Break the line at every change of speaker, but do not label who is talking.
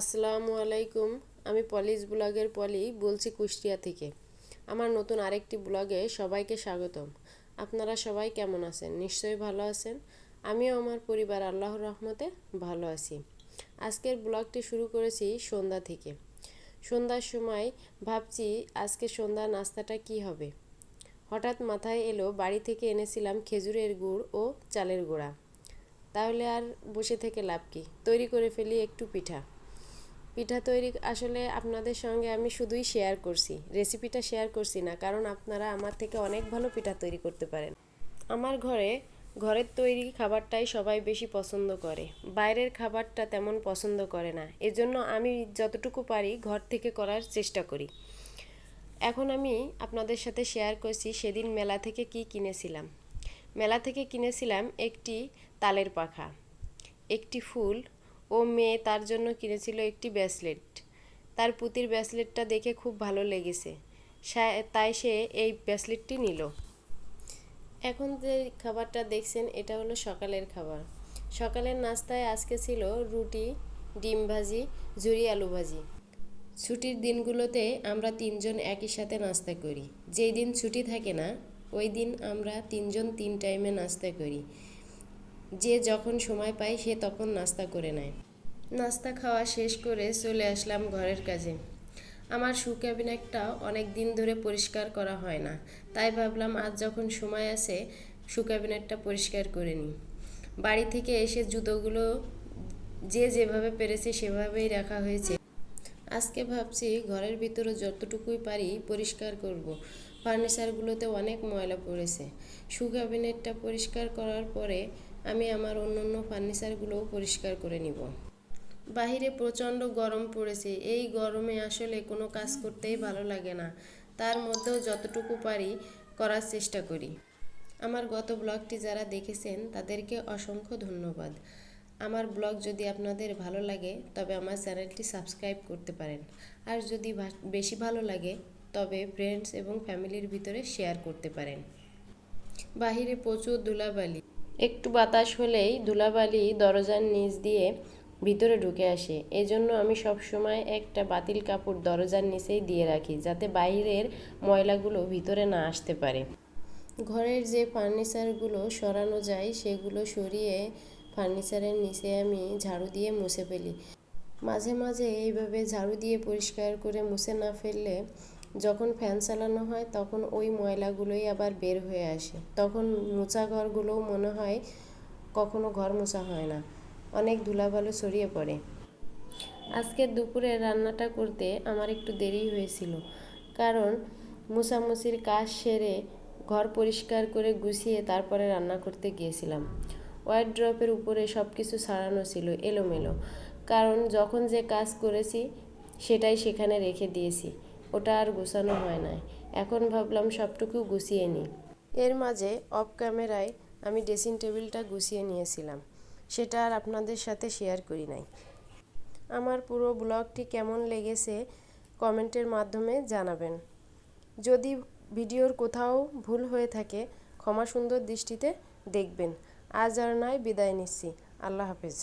আসসালামু আলাইকুম। আমি পলিশ ব্লগের পলি বলছি কুষ্টিয়া থেকে। আমার নতুন আরেকটি ব্লগে সবাইকে স্বাগতম। আপনারা সবাই কেমন আছেন? নিশ্চয়ই ভালো আছেন। আমিও আমার পরিবার আল্লাহর রহমতে ভালো আছি। আজকের ব্লগটি শুরু করেছি সন্ধ্যা থেকে। সন্ধ্যার সময় ভাবছি আজকে সন্ধ্যা নাস্তাটা কি হবে? হঠাৎ মাথায় এলো বাড়ি থেকে এনেছিলাম খেজুরের গুড় ও চালের গুঁড়া। তাহলে আর বসে থেকে লাভ কি? তৈরি করে ফেলি একটু পিঠা। পিঠা তৈরি, আসলে আপনাদের সঙ্গে আমি শুধুই শেয়ার করছি। রেসিপিটা শেয়ার করছি না, কারণ আপনারা আমার থেকে অনেক ভালো পিঠা তৈরি করতে পারেন। আমার ঘরে, ঘরের তৈরি খাবারটাই সবাই বেশি পছন্দ করে। বাইরের খাবারটা তেমন পছন্দ করে না। এজন্য আমি যতটুকু পারি ঘর থেকে করার চেষ্টা করি। এখন আমি আপনাদের সাথে শেয়ার করছি সেদিন মেলা থেকে কি কিনেছিলাম। মেলা থেকে কিনেছিলাম একটি তালের পাখা, একটি ফুল ও মেয়ে তার জন্য কিনেছিল একটি ব্রেসলেট। তার পুতির ব্রেসলেটটা দেখে খুব ভালো লেগেছে। তাই সে এই ব্রেসলেটটি নিল। এখন যে খাবারটা দেখছেন, এটা হলো সকালের খাবার। সকালের নাস্তায় আজকে ছিল রুটি, ডিম ভাজি, ঝুরি আলু ভাজি। ছুটির দিনগুলোতে আমরা তিনজন একই সাথে নাস্তা করি। যেই দিন ছুটি থাকে না, ওই দিন আমরা তিনজন তিন টাইমে নাস্তা করি। যে যখন সময় পায়, সে তখন নাস্তা করে নেয়। নাস্তা খাওয়া শেষ করে চলে আসলাম ঘরের কাজে। আমার শু ক্যাবিনেটটা অনেক দিন ধরে পরিষ্কার করা হয় না। তাই ভাবলাম, আজ যখন সময় আছে শু ক্যাবিনেটটা পরিষ্কার করে নিই। বাড়ি থেকে এসে জুতোগুলো যে যেভাবে পেরেছে, সেভাবেই রাখা হয়েছে। আজকে ভাবছি, ঘরের ভিতরে যতটুকুই পারি পরিষ্কার করব। ফার্নিচারগুলোতে অনেক ময়লা পড়েছে। শু ক্যাবিনেটটা পরিষ্কার করার পরে আমি আমার অন্য অন্য ফার্নিচারগুলোও পরিষ্কার করে নিব। বাহিরে প্রচণ্ড গরম পড়েছে। এই গরমে আসলে কোনো কাজ করতেই ভালো লাগে না। তার মধ্যেও যতটুকু পারি করার চেষ্টা করি। আমার গত ব্লগটি যারা দেখেছেন, তাদেরকে অসংখ্য ধন্যবাদ। আমার ব্লগ যদি আপনাদের ভালো লাগে, তবে আমার চ্যানেলটি সাবস্ক্রাইব করতে পারেন। আর যদি বেশি ভালো লাগে, তবে ফ্রেন্ডস এবং ফ্যামিলির ভিতরে শেয়ার করতে পারেন। বাহিরে প্রচুর ধুলাবালি। একটু বাতাস হলেই ধুলাবালি দরজার নিচ দিয়ে ভিতরে ঢুকে আসে। এজন্য আমি সবসময় একটা বাতিল কাপড় দরজার নিচেই দিয়ে রাখি, যাতে বাইরের ময়লাগুলো ভিতরে না আসতে পারে। ঘরের যে ফার্নিচারগুলো সরানো যায়, সেগুলো সরিয়ে ফার্নিচারের নিচে আমি ঝাড়ু দিয়ে মুছে ফেলি। মাঝে মাঝে এইভাবে ঝাড়ু দিয়ে পরিষ্কার করে মুছে না ফেললে যখন ফ্যান চালানো হয়, তখন ওই ময়লাগুলোই আবার বের হয়ে আসে। তখন মোচা ঘরগুলোও মনে হয় কখনো ঘর মোছা হয় না। অনেক ধুলাবালু ছড়িয়ে পড়ে। আজকে দুপুরে রান্নাটা করতে আমার একটু দেরি হয়েছিল। কারণ মুছামুছির কাজ সেরে ঘর পরিষ্কার করে গুছিয়ে তারপরে রান্না করতে গিয়েছিলাম। ওয়াইড ড্রপের উপরে সব কিছু সারানো ছিল, এলোমেলো। কারণ যখন যে কাজ করেছি, সেটাই সেখানে রেখে দিয়েছি। ওটা আর গুছানো হয় নাই। এখন ভাবলাম সবটুকু গুছিয়ে নিই। এর মাঝে অফ ক্যামেরায় আমি ড্রেসিং টেবিলটা গুছিয়ে নিয়েছিলাম। সেটা আর আপনাদের সাথে শেয়ার করি নাই। আমার পুরো ব্লগটি কেমন লেগেছে কমেন্টের মাধ্যমে জানাবেন। যদি ভিডিওর কোথাও ভুল হয়ে থাকে, ক্ষমা সুন্দর দৃষ্টিতে দেখবেন। আজ আর নয় বিদায় নিচ্ছি। আল্লাহ হাফেজ।